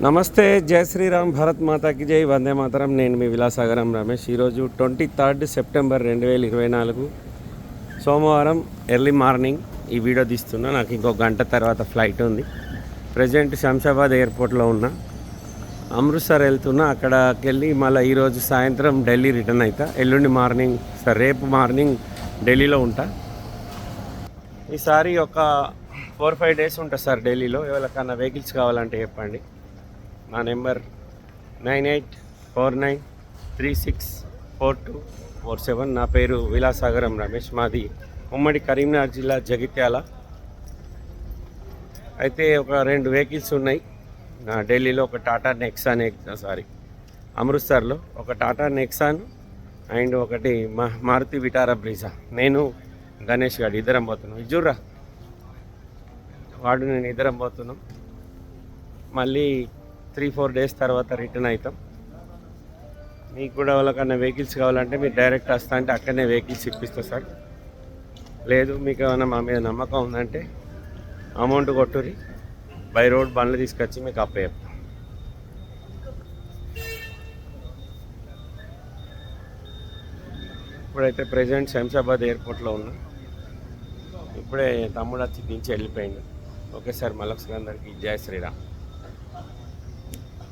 నమస్తే జై శ్రీరామ్ భారత్ మాతాకి జై వందే మాతరం. నేను మీ విలాసాగరం రమేష్. ఈరోజు ట్వంటీ థర్డ్ సెప్టెంబర్ రెండు వేల ఇరవై నాలుగు సోమవారం ఎర్లీ మార్నింగ్ ఈ వీడియో తీస్తున్నా. నాకు ఇంకో గంట తర్వాత ఫ్లైట్ ఉంది. ప్రజెంట్ శంషాబాద్ ఎయిర్పోర్ట్లో ఉన్నా. అమృత్సర్ వెళ్తున్నా. అక్కడికి వెళ్ళి మళ్ళీ ఈరోజు సాయంత్రం ఢిల్లీ రిటర్న్ అవుతా ఎల్లుండి మార్నింగ్ సార్ రేపు మార్నింగ్ ఢిల్లీలో ఉంటా. ఈసారి ఒక ఫోర్ ఫైవ్ డేస్ ఉంటా సార్ ఢిల్లీలో. ఎవరికన్నా వెహికల్స్ కావాలంటే చెప్పండి. నా number nine eight four nine three six four two four seven. నా పేరు విలాసాగరం రమేష్. మాది ఉమ్మడి కరీంనగర్ జిల్లా జగిత్యాల. అయితే ఒక రెండు వెహికల్స్ ఉన్నాయి. నా ఢిల్లీలో ఒక టాటా నెక్సాన్ సారీ అమృత్సర్లో ఒక టాటా నెక్సాన్ అండ్ ఒకటి మారుతి విటారా బ్రీజా. నేను గణేష్ గారు ఇద్దరం పోతున్నాం. ఇజుర్రా వాడు నేను ఇద్దరం పోతున్నాం. మళ్ళీ త్రీ ఫోర్ డేస్ తర్వాత రిటర్న్ అవుతాం. మీకు కూడా వాళ్ళకన్నా వెహికల్స్ కావాలంటే మీరు డైరెక్ట్ వస్తా అంటే అక్కడనే వెహికల్స్ ఇప్పిస్తా సార్. లేదు మీకు ఏమైనా మా మీద నమ్మకం ఉందంటే అమౌంట్ కొట్టురి బై రోడ్ బండ్లు తీసుకొచ్చి మీకు అప్ప ఇప్పుడైతే ప్రజెంట్ శంషాబాద్ ఎయిర్పోర్ట్లో ఉన్నా. ఇప్పుడే తమ్ముడు వచ్చి దించి వెళ్ళిపోయిండు. ఓకే సార్ మళ్ళొకసారి అందరికీ జయ శ్రీరామ్.